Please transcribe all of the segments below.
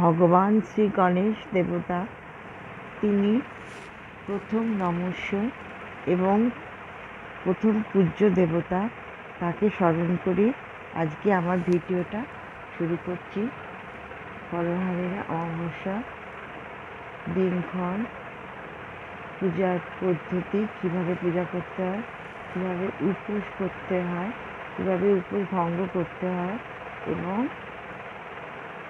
ভগবান শ্রী গণেশ দেবতা, তিনি প্রথম নমস্য এবং প্রথম পূজ্য দেবতা তাকে স্মরণ করে আজকে আমার ভিডিওটা শুরু করছি। ফলহারের অমাবস্যা, দিনক্ষণ, পূজার পদ্ধতি, কীভাবে পূজা করতে হয়, কীভাবে উপোস করতে হয়, কীভাবে উপোস ভঙ্গ করতে হয় এবং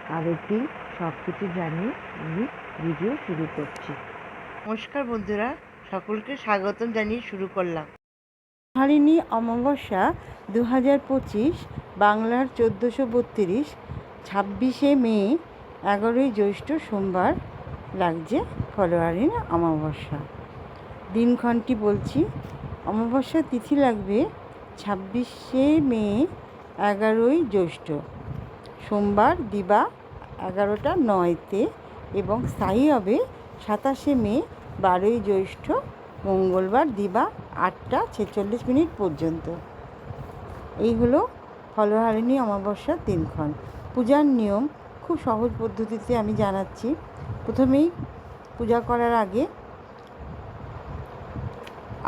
আরতি সব কিছু জানিয়ে আমি ভিডিও শুরু করছি। নমস্কার বন্ধুরা, সকলকে স্বাগতম জানিয়ে শুরু করলাম। হারিণী অমাবস্যা দু হাজার পঁচিশ, বাংলার চোদ্দোশো বত্রিশ, ছাব্বিশে মে, এগারোই জ্যৈষ্ঠ সোমবার লাগছে ফলোয়ারিণী অমাবস্যা। দিনক্ষণটি বলছি, অমাবস্যা তিথি লাগবে ছাব্বিশে মে, এগারোই জ্যৈষ্ঠ। সোমবার দিবা এগারোটা নয়তে এবং স্থায়ী হবে সাতাশে মে, বারোই জ্যৈষ্ঠ, মঙ্গলবার দিবা আটটা ছেচল্লিশ মিনিট পর্যন্ত। এই হলো ফলহারিণী অমাবস্যার দিনক্ষণ। পূজার নিয়ম খুব সহজ পদ্ধতিতে আমি জানাচ্ছি। প্রথমেই পূজা করার আগে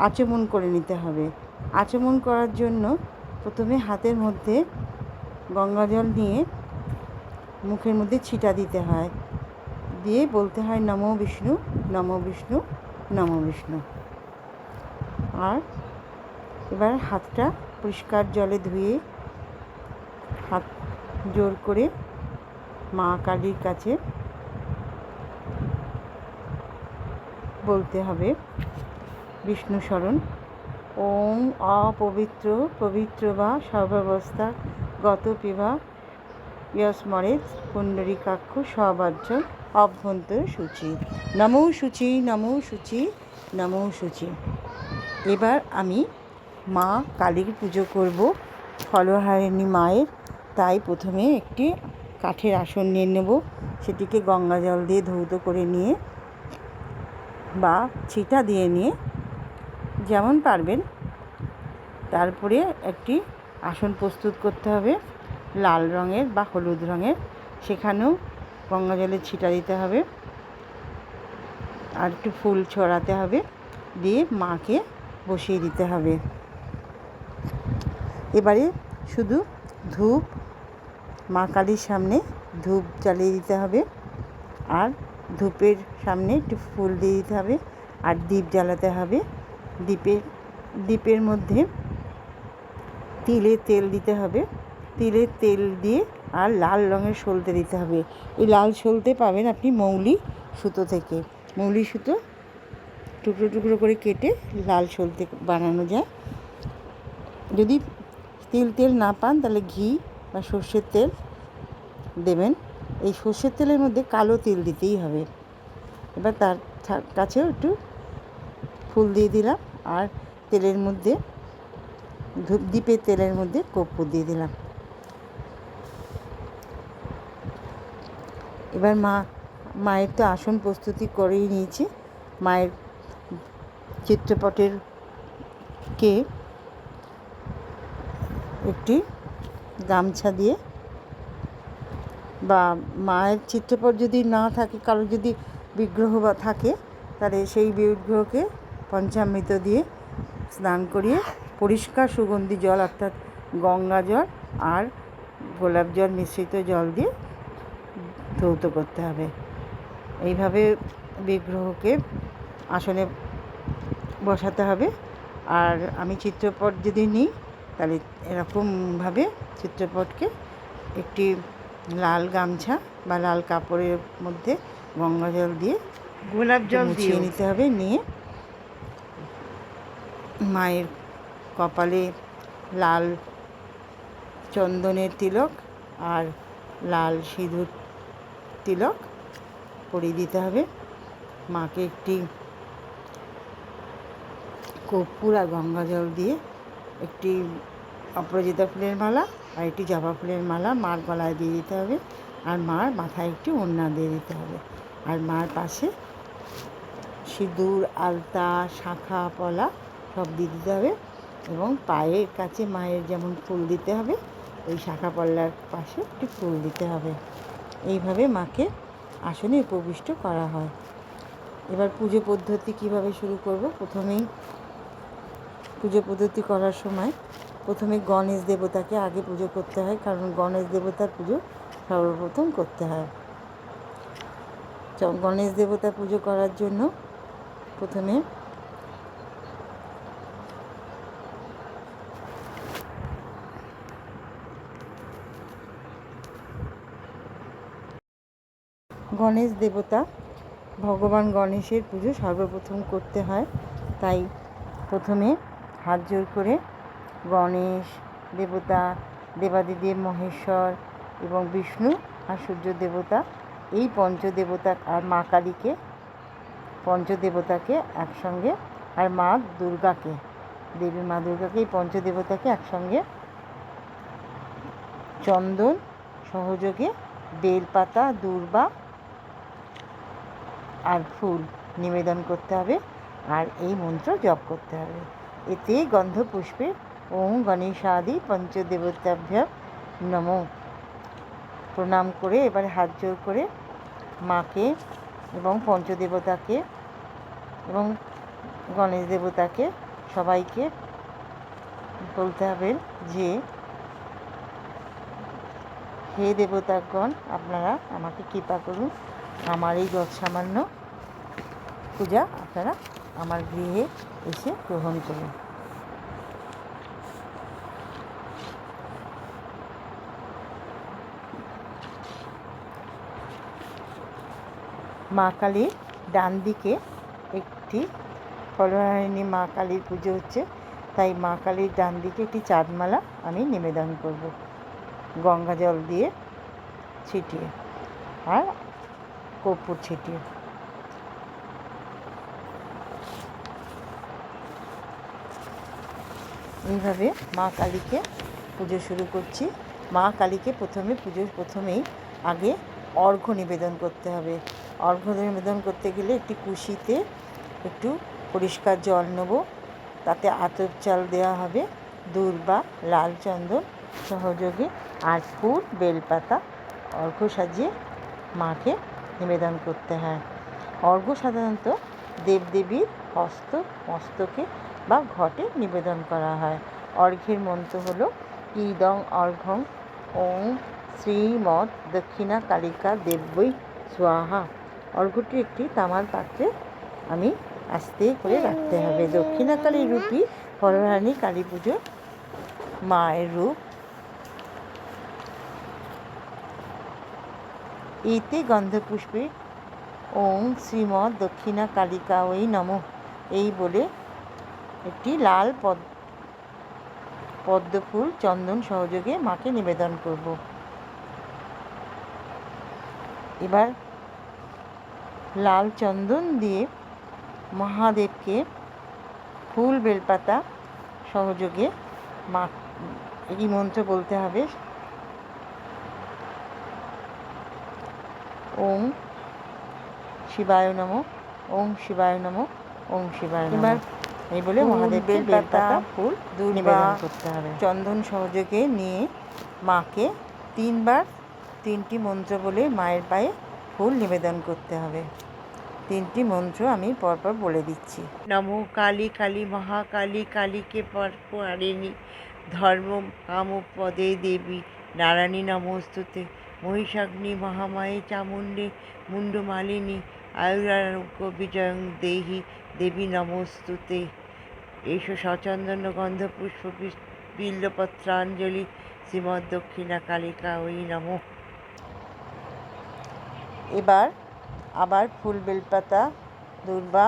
আচমন করে নিতে হবে। আচমন করার জন্য প্রথমে হাতের মধ্যে গঙ্গা জল নিয়ে মুখের মধ্যে ছিটা দিতে হয়। দিয়ে বলতে হয়, নম বিষ্ণু নম বিষ্ণু নম বিষ্ণু। আর এবার হাতটা পরিষ্কার জলে ধুয়ে হাত জোর করে মা কালীর কাছে বলতে হবে, বিষ্ণু স্মরণ ওম অপবিত্র, পবিত্র বা সর্বাবস্থা গত পিবা ইয়স্মরেত পুণ্ডরিকাক্ষ সবাহ্য, অভ্যন্তর সূচি। নমো সূচি নমো সূচি নমো সূচি। এবার আমি মা কালীর পুজো করব। ফলহারিণী মায়ের, তাই প্রথমে একটি কাঠের আসন নিয়ে নেব। সেটিকে গঙ্গা জল দিয়ে ধৌত করে নিয়ে বা ছিটা দিয়ে নিয়ে যেমন পারবেন, তারপরে একটি আসন প্রস্তুত করতে হবে। লাল রঙের বা হলুদ রঙের। সেখানেও গঙ্গা জলের ছিটা দিতে হবে। আর একটু ফুল ছড়াতে হবে। দিয়ে মাকে বসিয়ে দিতে হবে। এবারে শুধু ধূপ, মা কালীর সামনে ধূপ জ্বালিয়ে দিতে হবে। আর ধূপের সামনে একটু ফুল দিয়ে দিতে হবে। আর দ্বীপ জ্বালাতে হবে। দ্বীপের দ্বীপের মধ্যে তিলের তেল দিতে হবে। তিলের তেল দিয়ে আর লাল রঙের সলতে দিতে হবে। এই লাল সলতে পাবেন আপনি মৌলি সুতো থেকে। মৌলি সুতো টুকরো টুকরো করে কেটে লাল সলতে বানানো যায়। যদি তিল তেল না পান, তাহলে ঘি বা সর্ষের তেল দেবেন। এই সর্ষের তেলের মধ্যে কালো তিল দিতেই হবে। এবার তার কাছেও একটু ফুল দিয়ে দিলাম। আর তেলের মধ্যে ধূপ, দ্বীপের তেলের মধ্যে কর্পূর দিয়ে দিলাম। এবার মা, মায়ের তো আসন প্রস্তুতি করেই নিয়েছি। মায়ের চিত্রপটের কে একটি গামছা দিয়ে বা মায়ের চিত্রপট যদি না থাকে, কারও যদি বিগ্রহ বা থাকে, তাহলে সেই বিগ্রহকে পঞ্চামৃত দিয়ে স্নান করিয়ে পরিষ্কার সুগন্ধি জল, অর্থাৎ গঙ্গা জল আর গোলাপ জল মিশ্রিত জল দিয়ে ধৌত করতে হবে। এইভাবে বিগ্রহকে আসনে বসাতে হবে। আর আমি চিত্রপট যদি নিই তাহলে এরকমভাবে চিত্রপটকে একটি লাল গামছা বা লাল কাপড়ের মধ্যে গঙ্গা জল দিয়ে গোলাপ জল দিয়ে নিতে হবে। নিয়ে মায়ের কপালে লাল চন্দনের তিলক আর লাল সিঁদুর তিলক পরিয়ে দিতে হবে। মাকে একটি কর্পূর আর গঙ্গা জল দিয়ে একটি অপরাজিতা ফুলের মালা আর একটি জবা ফুলের মালা মার গলায় দিয়ে দিতে হবে আর মার মাথায় একটি ওড়না দিয়ে দিতে হবে। আর মার পাশে সিঁদুর, আলতা, শাঁখা, পলা সব দিয়ে দিতে হবে এবং পায়ের কাছে মায়ের যেমন ফুল দিতে হবে, ওই শাঁখা পল্লার পাশে একটি ফুল দিতে হবে। এইভাবে মাকে আসনে উপবিষ্ট করা হয়। এবার পুজো পদ্ধতি কীভাবে শুরু করব? প্রথমেই পুজো পদ্ধতি করার সময় প্রথমে গণেশ দেবতাকে আগে পুজো করতে হয়, কারণ গণেশ দেবতার পুজো সর্বপ্রথম করতে হয়। গণেশ দেবতা পুজো করার জন্য প্রথমে গণেশ দেবতা, ভগবান গণেশের পুজো সর্বপ্রথম করতে হয়। তাই প্রথমে হাত জোর করে গণেশ দেবতা, দেবাদিদেব মহেশ্বর এবং বিষ্ণু আর সূর্য দেবতা এই পঞ্চদেবতা আর মা কালীকে পঞ্চদেবতাকে একসঙ্গে আর মা দুর্গাকে, দেবী মা দুর্গাকে এই পঞ্চদেবতাকে একসঙ্গে চন্দন, সহযোগে বেলপাতা, দূর্বা আর ফুল নিবেদন করতে হবে আর এই মন্ত্র জপ করতে হবে। এতে গন্ধ পুষ্পে ওম গণেশাদি পঞ্চদেবতাভ্য নম। প্রণাম করে এবারে হাত জোর করে মাকে এবং পঞ্চদেবতাকে এবং গণেশ দেবতাকে সবাইকে বলতে হবে যে, হে দেবতাগণ, আপনারা আমাকে কৃপা করুন। আমার এই সামান্য পূজা আপনারা আমার গৃহে এসে গ্রহণ করুন। মা কালীর ডান দিকে একটি ফলহারিণী মা কালীর পুজো হচ্ছে, তাই মা কালীর ডান দিকে একটি চাঁদমালা আমি নিবেদন করব, গঙ্গা জল দিয়ে ছিটিয়ে। আর কর্পূর ছিটিয়ে এইভাবে মা কালীকে পুজো শুরু করছি। মা কালীকে প্রথমে পুজোর প্রথমেই আগে অর্ঘ্য নিবেদন করতে হবে। অর্ঘ্য নিবেদন করতে গেলে একটি কুশিতে একটু পরিষ্কার জল নেব। তাতে আতপ চাল দেওয়া হবে দূর্বা লাল চন্দন, সহযোগে আর ফুল বেলপাতা, অর্ঘ্য সাজিয়ে মাকে নিবেদন করতে হয়। অর্ঘ্য সাধারণত দেবদেবীর হস্ত, মস্তকে বা ঘটে নিবেদন করা হয়। অর্ঘ্যের মন্ত্র হল ইদং অর্ঘং ওং শ্রীমৎ দক্ষিণা কালিকা দেব্যই স্বাহা। অর্ঘ্যটি একটি তামার পাত্রে আমি আস্তে করে রাখতে হবে। দক্ষিণাকালী রূপী হরহানি কালী পুজো মায়ের রূপ এতে গন্ধপুষ্পে। ওং শ্রীমৎ দক্ষিণা কালিকা ওই নম। এই বলে একটি লাল পদ, পদ্মফুল চন্দন সহযোগে মাকে নিবেদন করব। এবার লাল চন্দন দিয়ে মহাদেবকে ফুল বেলপাতা সহযোগে মা, এই মন্ত্র বলতে হবে। ওম শিবায় নম ওম শিবায় নম ওম শিবায় নম। এই বলে ফুল, মহাদেবকে বেলপাতা, ফুল নিবেদন করতে হবে। চন্দন সহযোগে নিয়ে মাকে তিনবার তিনটি মন্ত্র বলে মায়ের পায়ে ফুল নিবেদন করতে হবে। তিনটি মন্ত্র আমি পরপর বলে দিচ্ছি। নমো কালী কালী মহাকালী কালীকে পরপারিণী ধর্ম কাম পদে দেবী। নারায়ণী নমস্তুতে। মহিষাগ্নি, মহামায়ে, চামুণ্ডে মুন্ডমালিনী আয়ুরারোগ্য, বিজয়ং দেহি, দেবী নমস্তুতে। এসো সচন্দন গন্ধ, পুষ্প বিল্লপত্রাঞ্জলি শ্রীমৎ দক্ষিণা কালিকা, ওই নমঃ। এবার আবার ফুল বেলপাতা দুর্বা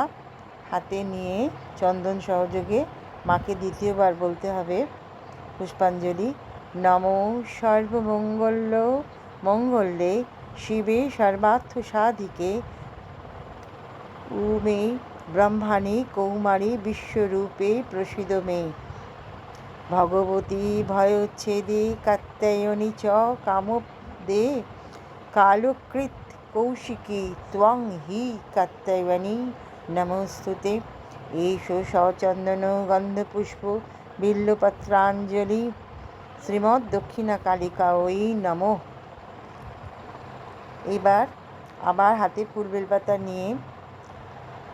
হাতে নিয়ে চন্দন সহযোগে মাকে দ্বিতীয়বার বলতে হবে, পুষ্পাঞ্জলি। নম সর্বমঙ্গল মঙ্গলে শিবে সর্বার্থ সাধিকে। উমে ব্রহ্মাণী কৌমারী বিশ্বরূপে প্রসিদ মে। ভগবতী ভয়োচ্ছেদে কাত্যায়নী চ কামদে। কালকৃত কৌশিকী ত্বং হি কাত্যায়নী নমস্তুতে। এষো সচন্দন গন্ধপুষ্প বিল্লপত্রাঞ্জলি। শ্রীমৎ দক্ষিণা কালিকা ওই নমঃ। এবার আবার হাতে ফুল বেলপাতা নিয়ে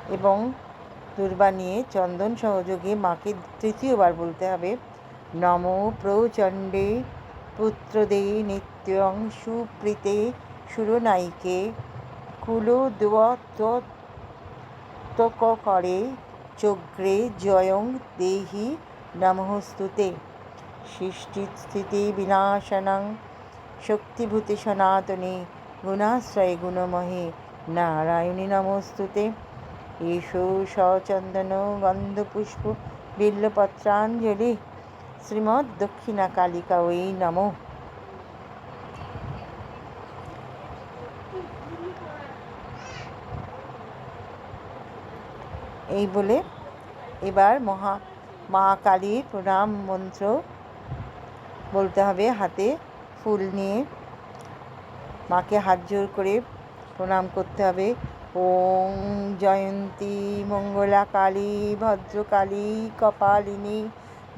এবং দুর্বা নিয়ে চন্দন সহযোগে মাকে তৃতীয়বার বলতে হবে, নম প্রচণ্ডে পুত্রদে নিত্যং সুপ্রীতে সুরনাইকে কুলোদ্বতক করে চক্রে জয়ং দেহি নমস্তুতে। সৃষ্টি স্থিতি বিনাশনং শক্তিভূতি সনাতনে গুণাশ্রয় গুণমহে নারায়ণী নমস্তুতে এষো সচন্দন গন্ধপুষ্প বিল্লপত্রাঞ্জলি শ্রীমৎ দক্ষিণা কালিকা ওই নমঃ এই বলে এবার মহা মা কালীর প্রণাম মন্ত্র বলতে হবে, হাতে ফুল নিয়ে। মাকে হাত জোর করে প্রণাম করতে হবে। ওং জয়ন্তী মঙ্গলা কালী ভদ্রকালী, কপালিনী,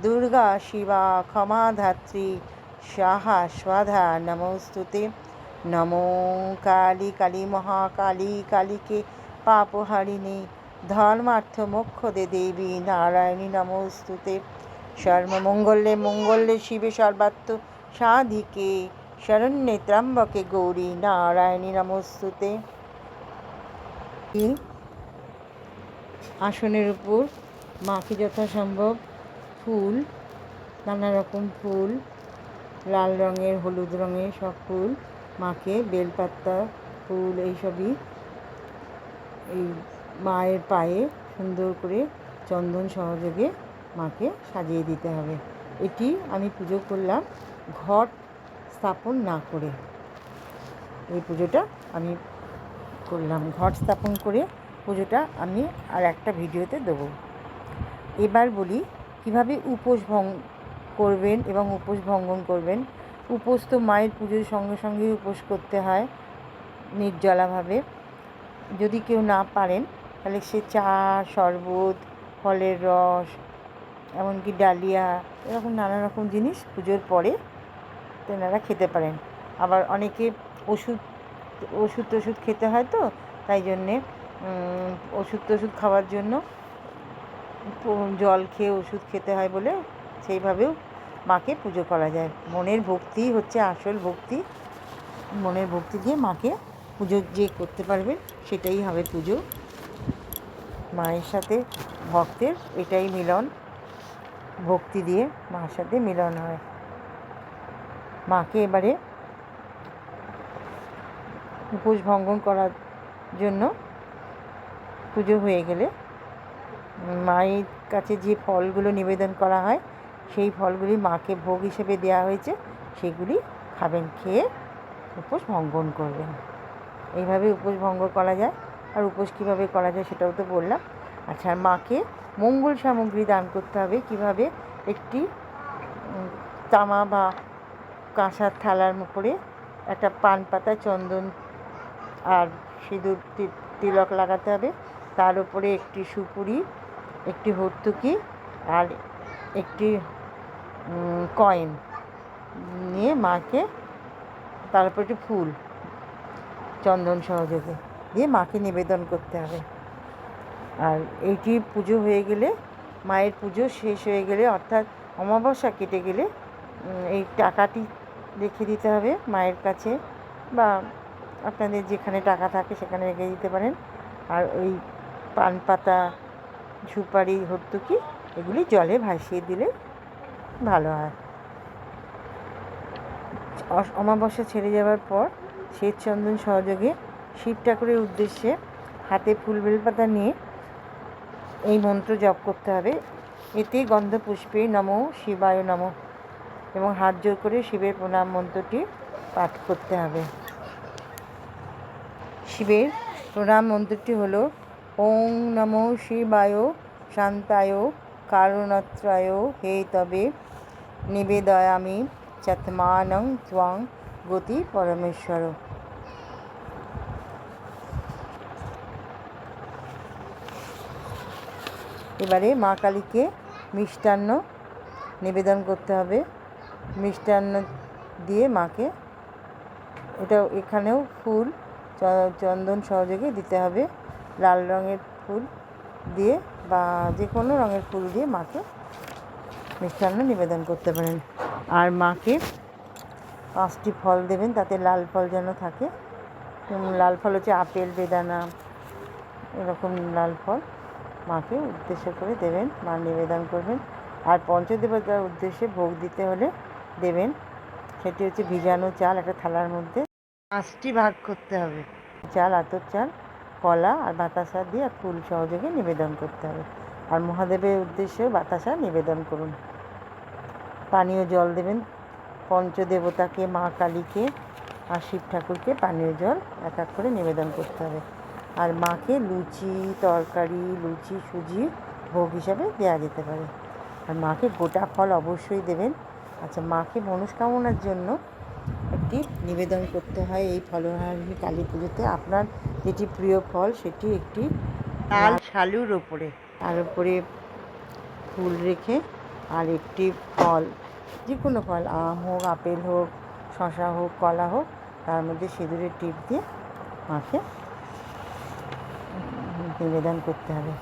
দুর্গা শিবা, ক্ষমাধাত্রী, সাহা স্বাধা নমস্তুতে। নমো কালী কালী মহাকালী, কালীকে পাপহারিণী, ধর্মার্থ মোক্ষদে দেবী নারায়ণী নমস্তুতে। সর্বমঙ্গলে মঙ্গলে শিবে সর্বাত্ম সাধিকে শরণ্যে ত্র্যম্বকে গৌরী নারায়ণী নমস্তুতে আসনের উপর মাকে যথাসম্ভব ফুল, নানা রকম ফুল, লাল রঙের, হলুদ রঙের সব ফুল, মাকে বেলপাতা, ফুল এইসবই এই মায়ের পায়ে সুন্দর করে চন্দন সহযোগে মাকে সাজিয়ে দিতে হবে। এটি আমি পুজো করলাম ঘট স্থাপন না করে। এই পুজোটা আমি করলাম ঘট স্থাপন করে পুজোটা আমি আর একটা ভিডিওতে দেবো। এবার বলি কীভাবে উপোস ভঙ্গ করবেন এবং উপোস ভঙ্গন করবেন। উপোস তো মায়ের পুজোর সঙ্গে সঙ্গেই উপোস করতে হয় নির্জলাভাবে। যদি কেউ না পারেন, তাহলে সে চা, শরবত, ফলের রস, এমনকি ডালিয়া, এরকম নানা রকম জিনিস পুজোর পরে তেনারা খেতে পারেন। আবার অনেকে ওষুধ ওষুধ টষুধ খেতে হয় তো, তাই জন্যে ওষুধ টষুধ খাওয়ার জন্য জল খেয়ে ওষুধ খেতে হয় বলে সেইভাবেও মাকে পুজো করা যায়। মনের ভক্তি হচ্ছে আসল ভক্তি। মনের ভক্তি দিয়ে মাকে পুজো যে করতে পারবেন সেটাই হবে পুজো। মায়ের সাথে ভক্তের এটাই মিলন। ভক্তি দিয়ে মার সাথে মিলন হয়। মাকে এবারে উপোস ভঙ্গন করার জন্য পুজো হয়ে গেলে মায়ের কাছে যে ফলগুলো নিবেদন করা হয়, সেই ফলগুলি মাকে ভোগ হিসেবে দেওয়া হয়েছে, সেগুলি খাবেন, খেয়ে উপোস ভঙ্গন করবেন। এইভাবে উপোস ভঙ্গ করা যায়। আর উপোস কীভাবে করা যায় সেটাও তো বললাম। আচ্ছা মাকে মঙ্গল সামগ্রী দান করতে হবে। কীভাবে? একটি তামা বা কাঁসার থালার উপরে একটা পান পাতা, চন্দন আর সিঁদুর তিলক লাগাতে হবে। তার উপরে একটি সুপুরি, একটি হর্তুকি আর একটি কয়েন নিয়ে মাকে, তার উপর একটি ফুল, চন্দন সহযোগে দিয়ে মাকে নিবেদন করতে হবে। আর এইটি পুজো হয়ে গেলে, মায়ের পুজো শেষ হয়ে গেলে, অর্থাৎ অমাবস্যা কেটে গেলে এই টাকাটি রেখে দিতে হবে মায়ের কাছে বা আপনাদের যেখানে টাকা থাকে সেখানে রেখে দিতে পারেন। আর ওই পান পাতা সুপারি হর্তুকি এগুলি জলে ভাসিয়ে দিলে ভালো হয়। অমাবস্যা ছেড়ে যাওয়ার পর শ্বেত চন্দন সহযোগে শিব ঠাকুরের উদ্দেশ্যে হাতে ফুল বেলপাতা নিয়ে এই মন্ত্র জপ করতে হবে। এতে গন্ধ পুষ্পে নম শিবায় নম। এবং হাত জোর করে শিবের প্রণাম মন্ত্রটি পাঠ করতে হবে। শিবের প্রণাম মন্ত্রটি হলো, ওং নমো শিবায়, শান্তায়, কারণত্রায়, হে তবে নিবেদয়ামি চত্মানং ত্বং গতি পরমেশ্বর। এবারে মা কালীকে মিষ্টান্ন নিবেদন করতে হবে। মিষ্টান্ন দিয়ে মাকে এটা এখানেও ফুল চন্দন সহযোগে দিতে হবে। লাল রঙের ফুল দিয়ে বা যে কোনো রঙের ফুল দিয়ে মাকে মিষ্টান্ন নিবেদন করতে পারেন। আর মাকে পাঁচটি ফল দেবেন, তাতে লাল ফল যেন থাকে। লাল ফল হচ্ছে আপেল, বেদানা, এরকম লাল ফল মাকে উদ্দেশ্য করে দেবেন, মা নিবেদন করবেন। আর পঞ্চদেবতার উদ্দেশ্যে ভোগ দিতে হলে দেবেন। সেটি হচ্ছে ভিজানো চাল একটা থালার মধ্যে। পাঁচটি ভাগ করতে হবে। চাল আতর চাল, কলা আর বাতাসা দিয়ে আর ফুল সহযোগে নিবেদন করতে হবে। আর মহাদেবের উদ্দেশ্যে বাতাসা নিবেদন করুন। পানীয় জল দেবেন। পঞ্চদেবতাকে, মা কালীকে আর শিব ঠাকুরকে পানীয় জল এক এক করে নিবেদন করতে হবে। আর মাকে লুচি, তরকারি, লুচি, সুজি ভোগ হিসাবে দেওয়া যেতে পারে। আর মাকে গোটা ফল অবশ্যই দেবেন। আচ্ছা মাকে মনস্কামনার জন্য একটি নিবেদন করতে হয় এই ফলহারি কালী পুজোতে। আপনার যেটি প্রিয় ফল সেটি একটি লাল শালুর ওপরে তার উপরে ফুল রেখে আর একটি ফল যে কোনো ফল আম হোক আপেল হোক শশা হোক কলা হোক তার মধ্যে সিঁদুরের টিপ দিয়ে মাকে নিবেদন করতে হবে।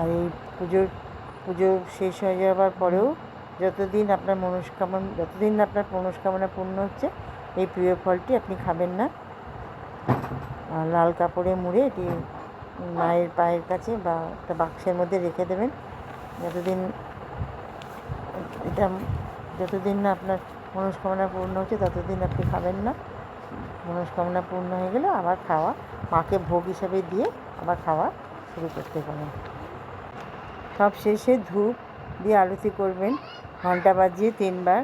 আর এই পুজোর পুজো শেষ হয়ে যাওয়ার পরেও যতদিন আপনার মনস্কামনা, যতদিন আপনার মনস্কামনা পূর্ণ হচ্ছে, এই প্রিয় ফলটি আপনি খাবেন না। লাল কাপড়ে মুড়ে এটি মায়ের পায়ের কাছে বা একটা বাক্সের মধ্যে রেখে দেবেন। যতদিন এটা, যতদিন না আপনার মনস্কামনা পূর্ণ হচ্ছে, ততদিন আপনি খাবেন না। মনস্কামনা পূর্ণ হয়ে গেলে আবার খাওয়া, মাকে ভোগ হিসাবে দিয়ে আবার খাওয়া শুরু করতে পারেন। সব শেষে ধূপ দিয়ে আরতি করবেন। ঘণ্টা বাজিয়ে তিনবার।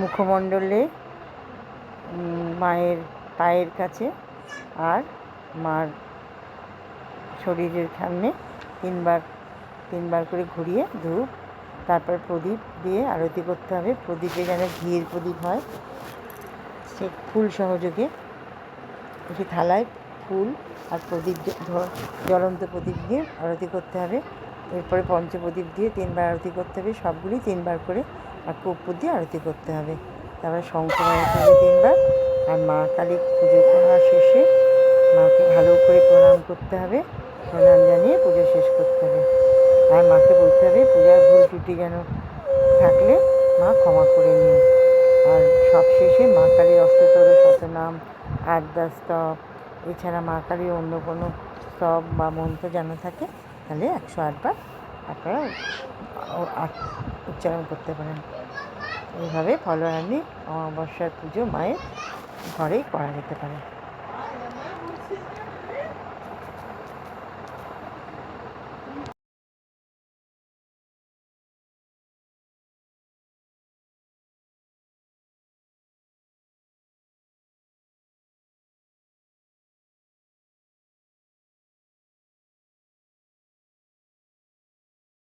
মুখমণ্ডলে মায়ের পায়ের কাছে আর মার শরীরের সামনে তিনবার তিনবার করে ঘুরিয়ে ধূপ, তারপর প্রদীপ দিয়ে আরতি করতে হবে। প্রদীপে যেন ঘিয়ের প্রদীপ হয়, সে ফুল সহযোগে। একটি থালায় ফুল আর প্রদীপ জ্বলন্ত প্রদীপ দিয়ে আরতি করতে হবে। এরপরে পঞ্চপ্রদীপ দিয়ে তিনবার আরতি করতে হবে। সবগুলি তিনবার করে আর কর্পূর দিয়ে আরতি করতে হবে। তারপরে শঙ্খ বাজাতে হবে তিনবার আর মা কালী পুজো করা শেষে মাকে ভালো করে প্রণাম করতে হবে। প্রণাম জানিয়ে পুজো শেষ করতে হবে। আর মাকে বলতে হবে, পূজার ভুল ত্রুটি যেন থাকলে মা ক্ষমা করে নিন আর সবশেষে মা কালীর অষ্টতর শতনাম আটদা স্তব এছাড়া মা কালীর অন্য কোনো স্তব বা মন্ত্র জানা থাকে, তাহলে একশো আটবার আপনারা উচ্চারণ করতে পারেন। এইভাবে ফলরানি অমাবস্যার পুজো মায়ের ঘরেই করা যেতে পারে।